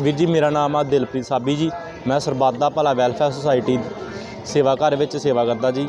ਵੀਰ ਜੀ, ਮੇਰਾ ਨਾਮ ਆ ਦਿਲਪ੍ਰੀਤ ਸਾਬੀ ਜੀ। ਮੈਂ ਸਰਬੱਤ ਦਾ ਭਲਾ ਵੈਲਫੇਅਰ ਸੁਸਾਇਟੀ ਸੇਵਾ ਘਰ ਵਿੱਚ ਸੇਵਾ ਕਰਦਾ ਜੀ।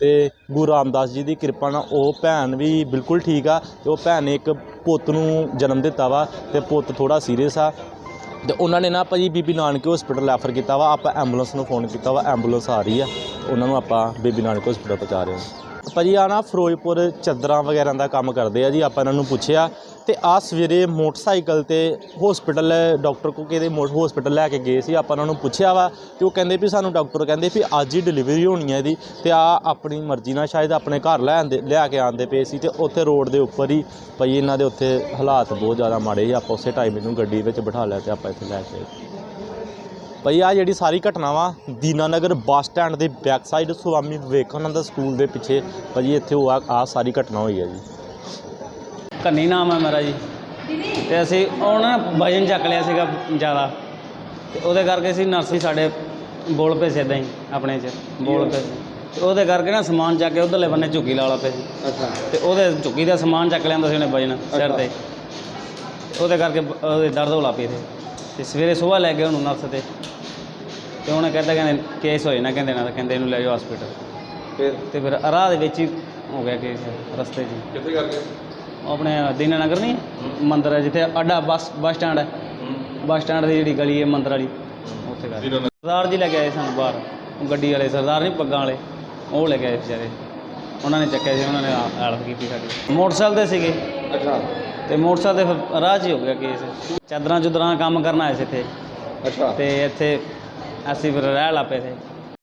ਤੇ ਗੁਰੂ ਰਾਮਦਾਸ ਜੀ ਦੀ ਕਿਰਪਾ ਨਾਲ ਉਹ ਭੈਣ ਵੀ ਬਿਲਕੁਲ ਠੀਕ ਆ ਤੇ ਉਹ ਭੈਣ ਨੇ ਇੱਕ ਪੁੱਤ ਨੂੰ ਜਨਮ ਦਿੱਤਾ ਵਾ ਤੇ ਪੁੱਤ ਥੋੜਾ ਸੀਰੀਅਸ ਆ। ਤੇ ਉਹਨਾਂ ਨੇ ਨਾ ਭਾਜੀ ਬੀਬੀ ਨਾਨਕ ਹਸਪੀਟਲ ਰੈਫਰ ਕੀਤਾ ਵਾ, ਆਪਾਂ ਐਂਬੂਲੈਂਸ ਨੂੰ ਫੋਨ ਕੀਤਾ ਵਾ ਐਂਬੂਲੈਂਸ ਆ ਰਹੀ ਆ, ਉਹਨਾਂ ਨੂੰ ਆਪਾਂ ਬੀਬੀ ਨਾਨਕ ਹਸਪੀਟਲ ਪਹੁੰਚਾ ਰਹੇ ਹਾਂ। ਭਾਜੀ ਆ ਨਾ ਫਿਰੋਜ਼ਪੁਰ ਚੱਦਰਾਂ ਵਗੈਰਾ ਦਾ ਕੰਮ ਕਰਦੇ ਆ ਜੀ, ਆਪਾਂ ਇਹਨਾਂ ਨੂੰ ਪੁੱਛਿਆ ਤੇ ਆ ਸਵੇਰੇ ਮੋਟਰਸਾਈਕਲ ਤੇ ਹਸਪੀਟਲ ਡਾਕਟਰ ਕੋ ਕਿਹਦੇ ਹਸਪੀਟਲ ਲੈ ਕੇ ਗਏ ਸੀ, ਆਪਾਂ ਉਹਨਾਂ ਨੂੰ ਪੁੱਛਿਆ ਵਾ ਤੇ ਉਹ ਕਹਿੰਦੇ ਵੀ ਸਾਨੂੰ ਡਾਕਟਰ ਕਹਿੰਦੇ ਵੀ ਅੱਜ ਹੀ ਡਿਲੀਵਰੀ ਹੋਣੀ ਹੈ ਇਹਦੀ ਤੇ ਆ ਆਪਣੀ ਮਰਜ਼ੀ ਨਾਲ ਸ਼ਾਇਦ ਆਪਣੇ ਘਰ ਲੈ ਆਂਦੇ, ਲਿਆ ਕੇ ਆਂਦੇ ਪਏ ਸੀ ਤੇ ਉੱਥੇ ਰੋਡ ਦੇ ਉੱਪਰ ਹੀ ਭਾਈ ਇਹਨਾਂ ਦੇ ਉੱਥੇ ਹਾਲਾਤ ਬਹੁਤ ਜ਼ਿਆਦਾ ਮਾੜੇ ਸੀ, ਆਪਾਂ ਉਸੇ ਟਾਈਮ ਇਹਨੂੰ ਗੱਡੀ ਵਿੱਚ ਬਿਠਾ ਲਿਆ ਤੇ ਆਪਾਂ ਇੱਥੇ ਲੈ ਕੇ ਆਏ। ਭਾਈ ਆ ਜਿਹੜੀ ਸਾਰੀ ਘਟਨਾ ਵਾ, ਦੀਨਾਨਗਰ ਬੱਸ ਸਟੈਂਡ ਦੇ back side Swami Vivekananda school ਦੇ ਪਿੱਛੇ ਭਾਜੀ ਇੱਥੇ ਉਹ ਆ, ਆਹ ਸਾਰੀ ਘਟਨਾ ਹੋਈ ਹੈ ਜੀ। ਕੰਨੀ ਨਾਮ ਹੈ ਮੇਰਾ ਜੀ। ਤੇ ਅਸੀਂ ਉਹਨਾਂ ਨੇ ਵਜਨ ਚੱਕ ਲਿਆ ਸੀਗਾ ਜ਼ਿਆਦਾ। ਤੇ ਉਹਦੇ ਕਰਕੇ ਅਸੀਂ ਨਰਸ ਸਾਡੇ ਬੋਲ ਪਏ ਸੀ ਇੱਦਾਂ ਹੀ ਆਪਣੇ 'ਚ ਬੋਲ ਪਏ ਤੇ ਉਹਦੇ ਕਰਕੇ ਨਾ ਸਮਾਨ ਚੱਕ ਕੇ ਉਧਰਲੇ ਬੰਨੇ ਝੁੱਗੀ ਲਾ ਲਾ ਪਏ ਸੀ। ਅੱਛਾ। ਤੇ ਉਹਦੇ ਝੁੱਗੀ ਦਾ ਸਮਾਨ ਚੱਕ ਲਿਆਂਦਾ ਸੀ ਉਹਨੇ ਵਜਨ ਸਿਰ ਤੇ। ਉਹਦੇ ਕਰਕੇ ਬ- ਉਹਦੇ ਦਰਦ ਹੋਲਾ ਪਈ ਤੇ ਤੇ ਸਵੇਰੇ ਸਵੇਰ ਲੈ ਗਏ ਉਹਨੂੰ ਨਰਸ ਤੇ। ਤੇ ਉਹਨੇ ਕਹਿੰਦਾ ਕਹਿੰਦੇ ਕੇਸ ਹੋਏ ਨਾ ਕਹਿੰਦੇ ਨਾ ਕਹਿੰਦੇ ਇਹਨੂੰ ਲੈ ਜਾਓ ਹਸਪੀਟਲ ਫਿਰ? ਤੇ ਫਿਰ ਰਾਹ ਦੇ ਵਿੱਚ ਹੀ ਹੋ ਗਿਆ ਕੇਸ ਰਸਤੇ 'ਚ। ਕਿੱਥੇ ਕਰ ਗਏ? ਉਹ ਆਪਣੇ ਦੀਨਾਨਗਰ ਨਹੀਂ ਮੰਦਿਰ ਹੈ ਜਿੱਥੇ ਅੱਡਾ ਬੱਸ ਬੱਸ ਸਟੈਂਡ ਹੈ। ਬੱਸ ਸਟੈਂਡ ਦੀ ਜਿਹੜੀ ਗਲੀ ਹੈ ਮੰਦਿਰ ਵਾਲੀ ਉੱਥੇ ਕਰ। ਸਰਦਾਰ ਜੀ ਲੈ ਕੇ ਆਏ ਸਾਨੂੰ ਬਾਹਰ ਉਹ ਗੱਡੀ ਵਾਲੇ ਸਰਦਾਰ ਨਹੀਂ ਪੱਗਾਂ ਵਾਲੇ। ਉਹ ਲੈ ਕੇ ਆਏ ਵਿਚਾਰੇ। ਉਹਨਾਂ ਨੇ ਚੱਕਿਆ ਸੀ ਉਹਨਾਂ ਨੇ ਹੈਲਪ ਕੀਤੀ ਸਾਡੀ। ਮੋਟਰਸਾਈਕਲ ਤੇ ਸੀਗੇ। ਅੱਛਾ। ਤੇ ਮੋਟਰਸਾਈਕਲ ਤੇ ਫਿਰ ਰਾਹ 'ਚ ਹੀ ਹੋ ਗਿਆ ਕੇਸ। ਚਾਦਰਾਂ ਚੁਦਰਾਂ ਕੰਮ ਕਰਨ ਆਏ ਸੀ ਇੱਥੇ। ਅੱਛਾ। ਤੇ ਇੱਥੇ ਅਸੀਂ ਫਿਰ ਰਹਿ ਲਾ ਪਏ ਸੀ।